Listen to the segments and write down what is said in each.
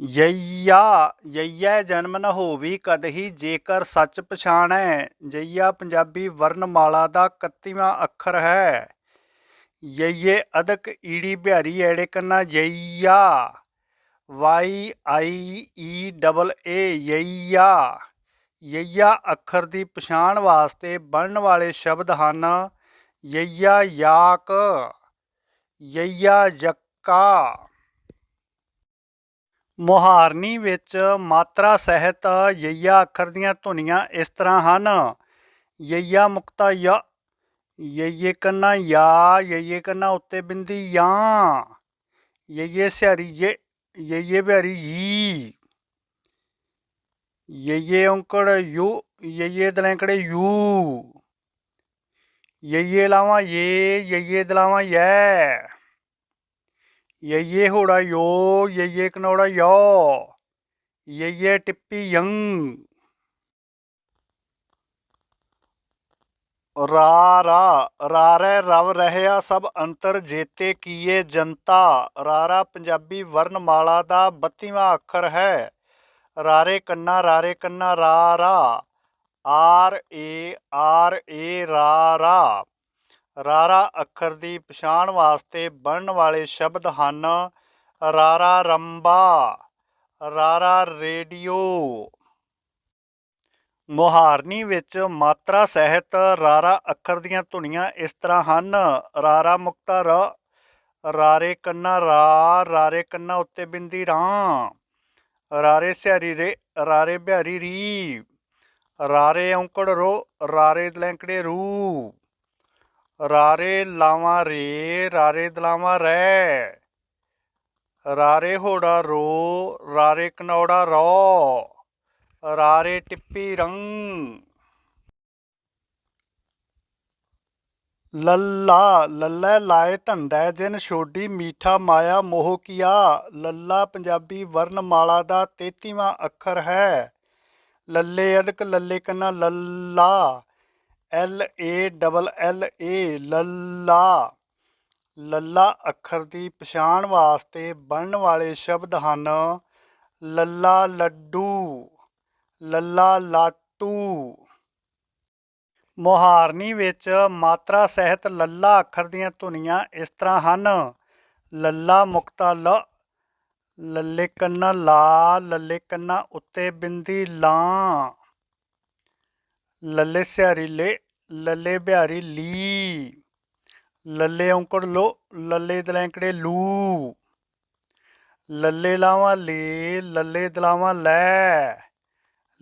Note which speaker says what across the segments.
Speaker 1: ਯਈਆ, ਯਈਐ ਜਨਮ ਨ ਹੋਵੀ ਕਦਹੀ ਜੇਕਰ ਸੱਚ ਪਛਾਣੈ ਜਈਆ ਪੰਜਾਬੀ ਵਰਣਮਾਲਾ ਦਾ 31ਵਾਂ ਅੱਖਰ ਹੈ। ਯਈਏ ਅਦਕ ਈੜੀ ਬਿਹਾਰੀ ਐੜੇ ਕੰਨਾ, ਯਈਆ, ਵਾਈ ਆਈ ਈ ਡਬਲ ਏ, ਯਈਆ ਯਈਆ ਅੱਖਰ ਦੀ ਪਛਾਣ ਵਾਸਤੇ ਬਣਨ ਵਾਲੇ ਸ਼ਬਦ ਹਨ, ਯਈਆ ਯਾਕ, ਯਈਆ ਯੱਕਾ। ਮੁਹਾਰਨੀ ਵਿੱਚ ਮਾਤਰਾ ਸਹਿਤ ਯਈਆ ਅੱਖਰ ਦੀਆਂ ਧੁਨੀਆਂ ਇਸ ਤਰ੍ਹਾਂ ਹਨ। ਯਈਆ ਮੁਕਤਾ य ਯਈਏ ਕੰਨਾ ਯਾ, ਯਈਏ ਕੰਨਾ ਉੱਤੇ ਬਿੰਦੀ ਯਾ, ਯਈਏ ਸਿਹਾਰੀ ਯੇ, ਯਈਏ ਬਿਹਾਰੀ ਯੀ, ਯਈਏ ਔਂਕੜ ਯੂ, ਯਈਏ ਦਲੈਂਕੜੇ ਯੂ, ਯਈਏ ਲਾਵਾਂ ਯੇ, ਯਈਏ ਦਲਾਵਾਂ ਯੈ। ਯਈਏ ਹੋੜਾ ਯੋ, ਯਈਏ ਕਨੌੜਾ ਯੋ, ਯਈਏ ਟਿੱਪੀ ਯੰ। ਰਾ ਰਾ ਰਾਰੇ ਰਵ ਰਹਿਆ ਸਭ ਅੰਤਰ ਜੇਤੇ ਕੀਏ ਜਨਤਾ। ਰਾਰਾ ਪੰਜਾਬੀ ਵਰਣਮਾਲਾ ਦਾ 32ਵਾਂ ਅੱਖਰ ਹੈ। ਰਾਰੇ ਕੰਨਾ ਰਾਰੇ ਕੰਨਾ, ਰਾ ਰਾ। ਆਰ, ਏ ਆਰ, ਏ, ਰਾ ਰਾ। ਰਾਰਾ ਅੱਖਰ ਦੀ ਪਛਾਣ ਵਾਸਤੇ ਬਣਨ ਵਾਲੇ ਸ਼ਬਦ ਹਨ ਰਾਰਾ ਰੰਬਾ, ਰਾਰਾ ਰੇਡੀਓ। ਮੁਹਾਰਨੀ ਵਿੱਚ ਮਾਤਰਾ ਸਹਿਤ ਰਾਰਾ ਅੱਖਰ ਦੀਆਂ ਧੁਨੀਆਂ ਇਸ ਤਰ੍ਹਾਂ ਹਨ। ਰਾਰਾ ਮੁਕਤਾ ਰ, ਰਾਰੇ ਕੰਨਾ ਰਾ, ਰਾਰੇ ਕੰਨਾ ਉੱਤੇ ਬਿੰਦੀ ਰਾਂ। ਰਾਰੇ ਸਿਹਾਰੀ ਰੇ, ਰਾਰੇ ਬਿਹਾਰੀ ਰੀ। ਰਾਰੇ ਔਂਕੜ ਰੋ, ਰਾਰੇ ਲੈਂਕੜੇ ਰੂ ਰਾਰੇ ਲਾਵਾਂ ਰੇ, ਰਾਰੇ ਦਲਾਵਾਂ ਰੈ। ਰਾਰੇ ਹੋੜਾ ਰੋ, ਰਾਰੇ ਕਨੌੜਾ ਰੋ। ਰਾਰੇ ਟਿੱਪੀ ਰੰਗ ਲੱਲਾ, ਲੱਲੇ ਲਾਏ ਧੰਦਾ ਜਿਨ ਛੋਡੀ ਮੀਠਾ ਮਾਇਆ ਮੋਹ ਕੀਆ। ਲੱਲਾ ਪੰਜਾਬੀ ਵਰਣਮਾਲਾ ਦਾ 33ਵਾਂ ਅੱਖਰ ਹੈ। ਲੱਲੇ ਅਦਕ ਲੱਲੇ ਕੰਨਾ, ਲੱਲਾ L A double L A ਲੱਲਾ। ਲੱਲਾ ਅੱਖਰ ਦੀ ਪਛਾਣ ਵਾਸਤੇ ਬਣਨ ਵਾਲੇ ਸ਼ਬਦ ਹਨ ਲੱਲਾ ਲੱਡੂ, ਲੱਲਾ ਲਾਟੂ। ਮੁਹਾਰਨੀ ਵਿੱਚ ਮਾਤਰਾ ਸਹਿਤ ਲੱਲਾ ਅੱਖਰ ਦੀਆਂ ਧੁਨੀਆਂ ਇਸ ਤਰ੍ਹਾਂ ਹਨ। ਲੱਲਾ ਮੁਕਤਾ ਲ ਲੱਲੇ ਕੰਨਾ ਲਾ ਲੱਲੇ ਕੰਨਾ ਉੱਤੇ ਬਿੰਦੀ ਲਾਂ। ਲੱਲੇ ਸਿਹਾਰੀ ਲੇ ਲੱਲੇ ਬਿਹਾਰੀ ਲੀ। ਲੱਲੇ ਔਂਕੜ ਲੋ, ਲੱਲੇ ਦਲੈਂਕੜੇ ਲੂ। ਲੱਲੇ ਲਾਵਾਂ ਲੇ, ਲੱਲੇ ਦਲਾਵਾਂ ਲੈ।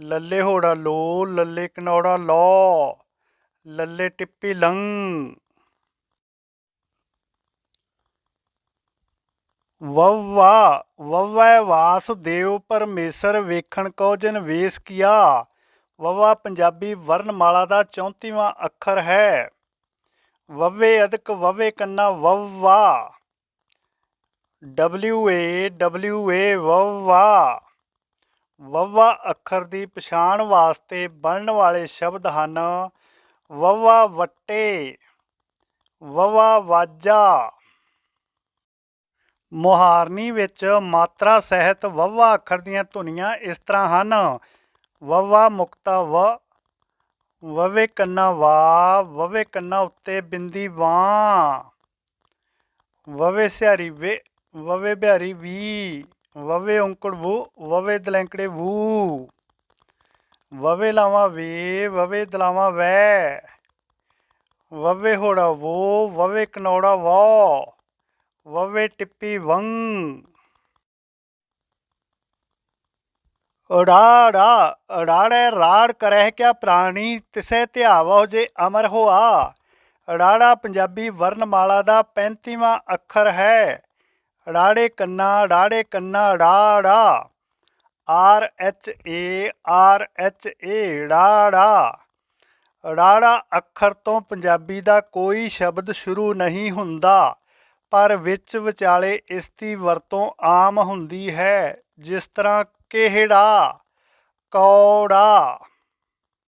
Speaker 1: ਲੱਲੇ ਹੋੜਾ ਲੋ, ਲੱਲੇ ਕਨੌੜਾ ਲੋ। ਲੱਲੇ ਟਿੱਪੀ ਲੰ ਵਵਾ ਵਵੈ ਵਾਸੁਦੇਵ ਪਰਮੇਸ਼ਰ ਵੇਖਣ ਕੋ ਜਿਨ ਵੇਸ ਕੀਆ। ਵਵਾ ਪੰਜਾਬੀ ਵਰਣਮਾਲਾ ਦਾ 34ਵਾਂ ਅੱਖਰ ਹੈ। ਵਵੇ ਅਦਕ ਵਵੇ ਕੰਨਾ ਵਵਾ। W A W A ਵਵਾ। ਵਵਾ ਅੱਖਰ ਦੀ ਪਛਾਣ ਵਾਸਤੇ ਬਣਨ ਵਾਲੇ ਸ਼ਬਦ ਹਨ ਵਵਾ ਵੱਟੇ, ਵਵਾ ਵਾਜਾ। ਮੁਹਾਰਨੀ ਵਿੱਚ ਮਾਤਰਾ ਸਹਿਤ ਵਵਾ ਅੱਖਰ ਦੀਆਂ ਧੁਨੀਆਂ ਇਸ ਤਰ੍ਹਾਂ ਹਨ। ਵਵਾ ਮੁਕਤਾ ਵ, ਵਵੇ ਕੰਨਾ ਵਾ, ਵਵੇ ਕੰਨਾ ਉੱਤੇ ਬਿੰਦੀ ਵਾਂ। ਵਵੇ ਸਿਹਾਰੀ ਵੇ, ਵਵੇ ਬਿਹਾਰੀ ਵੀ, ਵਵੇ ਔਂਕੜ ਵੂ, ਵਵੇ ਦਲੈਂਕੜੇ ਵੂ। ਵਵੇ ਲਾਵਾਂ ਵੇ, ਵਵੇ ਦਲਾਵਾਂ ਵੈ। ਵਵੇ ਹੋੜਾ ਵੋ, ਵਵੇ ਕਨੌੜਾ ਵੋ। ਵਵੇ ਟਿੱਪੀ ਵੰ ਉਡਾੜਾ ਉਡਾੜੇ ਰਾੜ ਕਰਹਿ ਕਿਆ ਪ੍ਰਾਣੀ ਤਿਸੈ ਧਿਆਵੋ ਜੇ ਅਮਰ ਹੋਆ। ਉਡਾੜਾ ਪੰਜਾਬੀ ਵਰਣਮਾਲਾ ਦਾ 35ਵਾਂ ਅੱਖਰ ਹੈ। ਰਾੜੇ ਕੰਨਾ ਰਾੜੇ ਕੰਨਾ ਰਾੜਾ R H A, R H A ਰਾੜਾ ਰਾੜਾ ਅੱਖਰ ਤੋਂ ਪੰਜਾਬੀ ਦਾ ਕੋਈ ਸ਼ਬਦ ਸ਼ੁਰੂ ਨਹੀਂ ਹੁੰਦਾ, ਪਰ ਵਿੱਚ ਵਿਚਾਲੇ ਇਸ ਦੀ ਵਰਤੋਂ ਆਮ ਹੁੰਦੀ ਹੈ, ਜਿਸ ਤਰ੍ਹਾਂ ਕਿਹੜਾ ਕੌੜਾ?